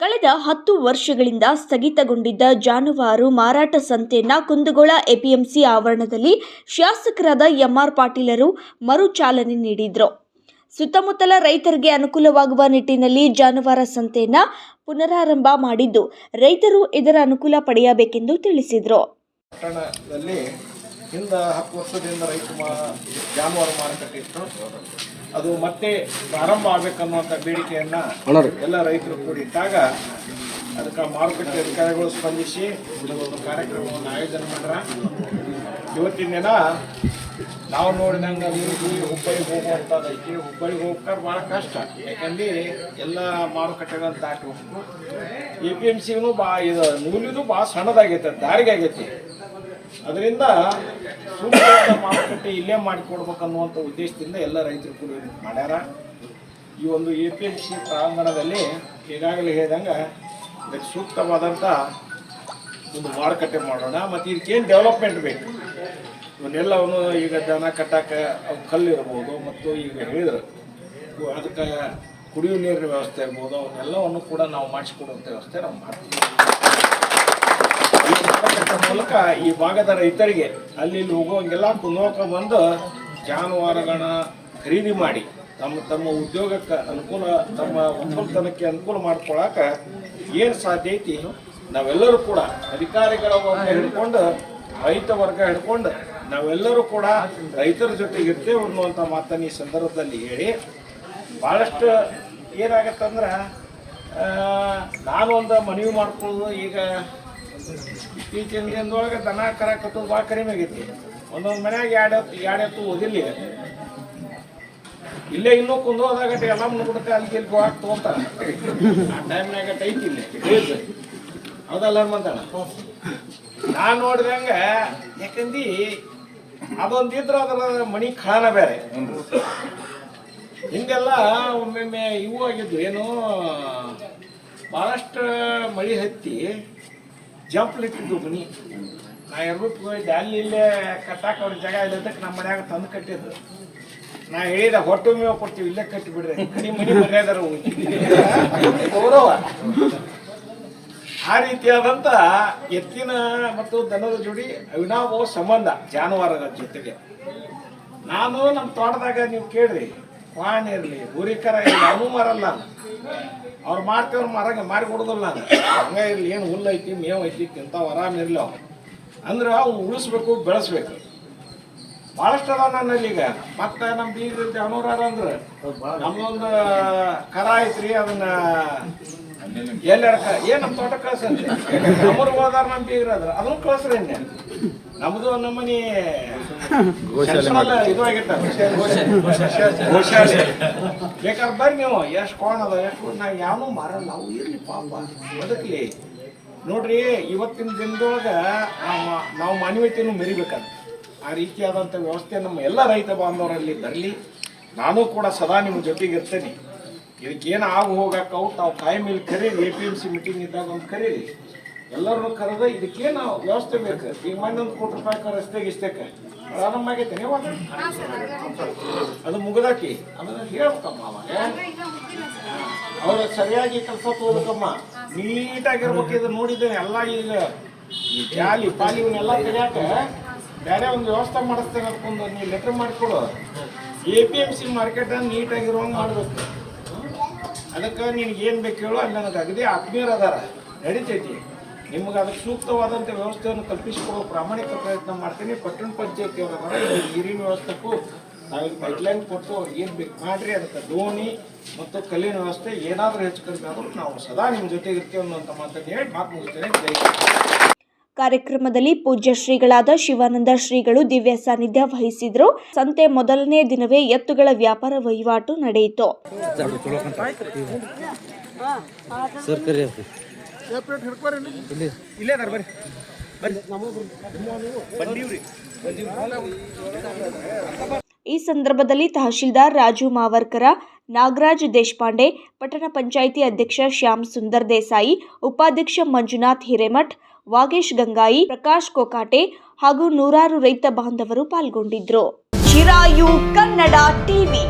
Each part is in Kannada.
ಕಳೆದ ಹತ್ತು ವರ್ಷಗಳಿಂದ ಸ್ಥಗಿತಗೊಂಡಿದ್ದ ಜಾನುವಾರು ಮಾರಾಟ ಸಂತೆಯನ್ನ ಕುಂದಗೋಳ ಎಪಿಎಂಸಿ ಆವರಣದಲ್ಲಿ ಶಾಸಕರಾದ ಎಂಆರ್ ಪಾಟೀಲರು ಮರು ಚಾಲನೆ ನೀಡಿದ್ರು. ಸುತ್ತಮುತ್ತಲ ರೈತರಿಗೆ ಅನುಕೂಲವಾಗುವ ನಿಟ್ಟಿನಲ್ಲಿ ಜಾನುವಾರು ಸಂತೆಯನ್ನ ಪುನರಾರಂಭ ಮಾಡಿದ್ದು, ರೈತರು ಇದರ ಅನುಕೂಲ ಪಡೆಯಬೇಕೆಂದು ತಿಳಿಸಿದರು. ಪಟ್ಟಣದಲ್ಲಿ ಹಿಂದ ಹತ್ತು ವರ್ಷದಿಂದ ರೈತ ಜಾನುವಾರು ಮಾರುಕಟ್ಟೆ ಇತ್ತು ಅದು ಮತ್ತೆ ಪ್ರಾರಂಭ ಆಗ್ಬೇಕನ್ನುವಂತ ಬೇಡಿಕೆಯನ್ನ ಎಲ್ಲ ರೈತರು ಕೂಡಿಟ್ಟಾಗ ಅದಕ್ಕೆ ಮಾರುಕಟ್ಟೆ ಅಧಿಕಾರಿಗಳು ಸ್ಪಂದಿಸಿ ಒಂದು ಕಾರ್ಯಕ್ರಮವನ್ನು ಆಯೋಜನೆ ಮಾಡ್ರ. ಇವತ್ತಿನ ದಿನ ನಾವು ನೋಡಿದಂಗೆ ನೀರು ಹುಬ್ಬಳ್ಳಿಗೆ ಹೋಗುವಂಥದ್ದು ಐತಿ. ಹುಬ್ಬಳ್ಳಿಗೆ ಹೋಗ್ತಾರೆ ಭಾಳ ಕಷ್ಟ. ಯಾಕಂದ್ರೆ ಎಲ್ಲ ಮಾರುಕಟ್ಟೆಗಳನ್ನು ದಾಟಿ ಹೋಗ್ಬೇಕು. ಎ ಪಿ ಎಂ ಸಿಗೂ ಬಾ ಇದು ನೂಲಿದು ಭಾಳ ಸಣ್ಣದಾಗೈತೆ ದಾರಿಗೆ ಆಗೈತಿ ಅದರಿಂದ ಸೂಕ್ತವಾದ ಮಾರುಕಟ್ಟೆ ಇಲ್ಲೇ ಮಾಡಿಕೊಡ್ಬೇಕನ್ನುವಂಥ ಉದ್ದೇಶದಿಂದ ಎಲ್ಲ ರೈತರು ಕೂಡ ಮಾಡ್ಯಾರ. ಈ ಒಂದು ಎ ಪಿ ಎಂ ಸಿ ಪ್ರಾಂಗಣದಲ್ಲಿ ಈಗಾಗಲೇ ಹೇಳಿದಂಗೆ ಇದಕ್ಕೆ ಸೂಕ್ತವಾದಂಥ ಒಂದು ಮಾರುಕಟ್ಟೆ ಮಾಡೋಣ, ಮತ್ತು ಇದಕ್ಕೇನು ಡೆವಲಪ್ಮೆಂಟ್ ಬೇಕು? ಇವನ್ನೆಲ್ಲವನ್ನು ಈಗ ದನ ಕಟ್ಟಕ್ಕೆ ಅವು ಕಲ್ಲು ಇರ್ಬೋದು, ಮತ್ತು ಈಗ ಹೇಳಿದ್ರು ಅದಕ್ಕೆ ಕುಡಿಯುವ ನೀರಿನ ವ್ಯವಸ್ಥೆ ಇರ್ಬೋದು, ಅವನ್ನೆಲ್ಲವನ್ನು ಕೂಡ ನಾವು ಮಾಡಿಸ್ಕೊಡುವಂಥ ವ್ಯವಸ್ಥೆ ನಾವು ಮಾಡ್ತೀವಿ. ಮೂಲಕ ಈ ಭಾಗದ ರೈತರಿಗೆ ಅಲ್ಲಿ ಹೋಗೋಂಗೆಲ್ಲ ಕುಂದೋಕ ಬಂದು ಜಾನುವಾರುಗಳನ್ನ ಖರೀದಿ ಮಾಡಿ, ತಮ್ಮ ತಮ್ಮ ಉದ್ಯೋಗಕ್ಕೆ ಅನುಕೂಲ, ತಮ್ಮ ಒಕ್ಕಲ್ತನಕ್ಕೆ ಅನುಕೂಲ ಮಾಡ್ಕೊಳಕ ಏನು ಸಾಧ್ಯ ಐತಿ? ನಾವೆಲ್ಲರೂ ಕೂಡ ಅಧಿಕಾರಿಗಳ ವರ್ಗ ಹಿಡ್ಕೊಂಡು, ರೈತ ವರ್ಗ ಹಿಡ್ಕೊಂಡು, ನಾವೆಲ್ಲರೂ ಕೂಡ ರೈತರ ಜೊತೆಗೆ ಇರ್ತೇವೆ ಅನ್ನುವಂಥ ಮಾತನ್ನು ಈ ಸಂದರ್ಭದಲ್ಲಿ ಹೇಳಿ ಭಾಳಷ್ಟು ಏನಾಗತ್ತಂದ್ರೆ ನಾನು ಒಂದು ಮನವಿ ಮಾಡ್ಕೊಳ್ಳೋದು ಈಗ ಇತ್ತೀಚಿನ ದಿನದೊಳಗೆ ದನ, ಕರ ಭಾಳ ಕಡಿಮೆ ಆಗೈತಿ ಒಂದೊಂದು ಮನ್ಯಾಗ ಎರಡು ಎರಡು ಎತ್ತು ಓದಿಲ್ಲ. ಇಲ್ಲೇ ಇನ್ನೂ ಕುಂದೋದಾಗ ಎಲ್ಲ ಮುಂದ್ಬಿಡುತ್ತೆ ಅಲ್ಲಿ ಇಲ್ಲಿ ಹೋಗಿ ತೊಗೊಂತಾರೆ. ಟೈಮ್ನಾಗ ಐತಿ ಇಲ್ಲಿ. ಹೌದಲ್ಲ ಹನುಮಂತಣ್ಣ ನಾನು ನೋಡಿದಂಗೆ, ಯಾಕಂದಿ ಅದೊಂದಿದ್ರೆ ಅದರ ಮಣಿ ಖಾನ ಬೇರೆ. ಹಿಂಗೆಲ್ಲ ಒಮ್ಮೊಮ್ಮೆ ಇವು ಆಗಿದ್ವು. ಏನು ಭಾಳಷ್ಟು ಮಳಿ ಹತ್ತಿ ಜಂಪ್ಲಿಟ್ಟಿದ್ದು ಮನಿ ನಾ ಇರ್ಬೇಕು ಹೋಗಿದ್ದೆ ಅಲ್ಲಿ ಇಲ್ಲೇ ಕಟ್ಟಾಕ ಅವ್ರ ಜಾಗ ಇಲ್ಲದಕ್ಕೆ ನಮ್ಮ ಮನ್ಯಾಗ ತಂದು ಕಟ್ಟಿದ್ದು. ನಾ ಹೇಳಿದ ಹೊಟ್ಟು ಮೇವು ಕೊಡ್ತೀವಿ ಇಲ್ಲೇ ಕಟ್ಟಿ ಬಿಡ್ರಿ ಮನೆ ಮನಿ ಮರ್ಯಾದಾರ ಗೌರವ. ಆ ರೀತಿಯಾದಂಥ ಎತ್ತಿನ ಮತ್ತು ದನದ ಜೋಡಿ ಅವಿನಾಭಾವ ಸಂಬಂಧ ಜಾನುವಾರುಗಳ ಜೊತೆಗೆ. ನಾನು ನಮ್ಮ ತೋಟದಾಗ ನೀವು ಕೇಳ್ರಿ. ವಾಣ ಇರಲಿ ಹುರಿಕರ ಇರಲಿ ಅವನು ಮಾರಲ್ಲ ಅವ್ರು ಮಾಡ್ತೇವ್ರು ಮರಂಗೆ ಮಾರಿ ಕೊಡೋದಿಲ್ಲ ನಾನು ಹಂಗ ಇರಲಿ, ಏನು ಹುಲ್ಲು ಐತಿ, ಮೇವು ಐತಿ ತಿಂತಾವ ಆರಾಮ್ ಇರಲಿ ಅವು ಅಂದ್ರೆ ಅವು ಉಳಿಸ್ಬೇಕು, ಬೆಳೆಸ್ಬೇಕು. ಭಾಳಷ್ಟು ಅದ ನನ್ನಲ್ಲಿ ಈಗ. ಮತ್ತೆ ನಮ್ಮ ಬೀಗ ಅನೂರಾರ ಅಂದ್ರೆ. ನಮ್ಮೊಂದು ಕರ ಐತ್ರಿ, ಅದನ್ನ ಎಲ್ಲಾರ ಏನ್ ನಮ್ಮ ತೋಟ ಕಳ್ಸಂತೆ ನಮ್ಮೂರ್ಗೆ ಹೋದಾರ ನಮ್ಮ ಬೀಗ್ರ ಅದ್ರ ಅದನ್ನು ಕಳ್ಸ್ರಿ ನಮ್ಮದು ನಮ್ಮನಿ ಗೋಶಾಲೆ ಬೇಕಾದ್ರೆ ಬರ್ರಿ ನೀವು. ಎಷ್ಟು ಕೋಣ ಅದ ಎಷ್ಟು ನಾ ಯಾವನು ಮಾರಲ್ಲ. ನಾವು ಇರ್ಲಿ ಪಾಪ. ಬದುಕಲಿ. ನೋಡ್ರಿ, ಇವತ್ತಿನ ದಿನದೊಳಗ ನಾವು ನಾವು ಮಾನವೀಯತೆಯನ್ನು ಮೆರಿಬೇಕಾದ ಆ ರೀತಿಯಾದಂಥ ವ್ಯವಸ್ಥೆ ನಮ್ಮ ಎಲ್ಲ ರೈತ ಬಾಂಧವರಲ್ಲಿ ಬರಲಿ. ನಾನು ಕೂಡ ಸದಾ ನಿಮ್ಮ ಜೊತೆಗೆ ಇರ್ತೇನೆ. ಇದಕ್ಕೇನು ಆಗು ಹೋಗಕ್ಕವು ತಾವು ಟೈಮ್ ಇಲ್ಲಿ ಕರೀರಿ, A P M C meeting ಇದ್ದಾಗ ಒಂದು ಕರೀರಿ. ಎಲ್ಲರನ್ನು ಕರೆದ, ಇದಕ್ಕೆ ನಾವು ವ್ಯವಸ್ಥೆ ಬೇಕು. ಈ ಮಣ್ಣೊಂದು ಕೋಟಿ ರೂಪಾಯಿ ರಸ್ತೆಗೆ ಇಷ್ಟಕ್ಕೆ ಪ್ರಾರಂಭ ಆಗೈತೆ. ಅದು ಮುಗಿದಾಕಿ. ಅದನ್ನ ಹೇಳ್ಬೇಕಮ್ಮ ಅವಾಗ. ಅವ್ರು ಸರಿಯಾಗಿ ಕೆಲಸ ತಗೋಬೇಕಮ್ಮ. ನೀಟಾಗಿರ್ಬೇಕು ಇದು ನೋಡಿದ್ದೇನೆ. ಎಲ್ಲ ಈಗ ಈ ಜಾಲಿ ಪಾಲಿ ಇವನ್ನೆಲ್ಲ ತೆಗಿಯಾಕ ಬೇರೆ ಒಂದು ವ್ಯವಸ್ಥೆ ಮಾಡಿಸ್ತೇನೆ ಅದಕ್ಕೊಂದು ನೀವು ಲೆಟರ್ ಮಾಡಿಕೊಡು. A P M C market ನೀಟಾಗಿರುವಂಗೆ ಮಾಡ್ಬೇಕು. ಅದಕ್ಕೆ ನಿನಗೆ ಏನು ಬೇಕು ಹೇಳು. ಅಲ್ಲಿ ನನಗೆ ಅಗದಿ ಆತ್ಮೀಯರು ಅದಾರ. ನಡೀತೈತಿ. ನಿಮ್ಗೆ ಅದಕ್ಕೆ ಸೂಕ್ತವಾದಂಥ ವ್ಯವಸ್ಥೆಯನ್ನು ಕಲ್ಪಿಸಿಕೊಡೋ ಪ್ರಾಮಾಣಿಕ ಪ್ರಯತ್ನ ಮಾಡ್ತೀನಿ. ಪಟ್ಟಣ ಪಂಚಾಯತಿಯವರ ನೀರಿನ ವ್ಯವಸ್ಥೆಗೂ ನಾವು ಗೈಡ್ಲೈನ್ ಕೊಟ್ಟು ಅವ್ರಿಗೆ ಏನು ಬೇಕು ಮಾಡಿರಿ. ಅದಕ್ಕೆ ದೋಣಿ ಮತ್ತು ಕಲ್ಲಿನ ವ್ಯವಸ್ಥೆ ಏನಾದರೂ ಹೆಚ್ಚು ಕಡಿಮೆ ಆದರೂ ನಾವು ಸದಾ ನಿಮ್ಮ ಜೊತೆಗೆ ಇರ್ತೀವಿ ಅನ್ನೋಂಥ ಮಾತನ್ನು ಹೇಳಿ ಮಾತು ಮುಗಿಸ್ತೇನೆ. ಜೈ ಕಾರ್ಯಕ್ರಮದಲ್ಲಿ ಪೂಜ್ಯ ಶ್ರೀಗಳಾದ ಶಿವಾನಂದ ಶ್ರೀಗಳು ದಿವ್ಯ ಸಾನ್ನಿಧ್ಯ ವಹಿಸಿದ್ರು. ಸಂತೆ ಮೊದಲನೇ ದಿನವೇ ಎತ್ತುಗಳ ವ್ಯಾಪಾರ ವಹಿವಾಟು ನಡೆಯಿತು. ಇಲ್ಲೇ. ಅದಾರ ಬರ್ರಿ. ಈ ಸಂದರ್ಭದಲ್ಲಿ ತಹಶೀಲ್ದಾರ್ ರಾಜು ಮಾವರ್ಕರ ನಾಗರಾಜ್ ದೇಶಪಾಂಡೆ ಪಟ್ಟಣ ಪಂಚಾಯಿತಿ ಅಧ್ಯಕ್ಷ ಶ್ಯಾಮ್ ಸುಂದರ್ ದೇಸಾಯಿ ಉಪಾಧ್ಯಕ್ಷ ಮಂಜುನಾಥ್ ಹಿರೇಮಠ್ ವಾಗೇಶ್ ಗಂಗಾಯಿ ಪ್ರಕಾಶ್ ಕೋಕಾಟೆ ಹಾಗೂ ನೂರಾರು ರೈತ ಬಾಂಧವರು ಪಾಲ್ಗೊಂಡಿದ್ರು. ಚಿರಾಯು ಕನ್ನಡ ಟಿವಿ.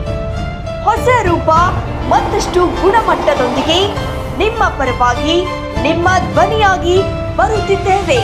ಹೊಸ ರೂಪ ಮತ್ತಷ್ಟು ಗುಣಮಟ್ಟದೊಂದಿಗೆ ನಿಮ್ಮ ಪರವಾಗಿ ನಿಮ್ಮ ಧ್ವನಿಯಾಗಿ ಬರುತ್ತಿದ್ದೇವೆ.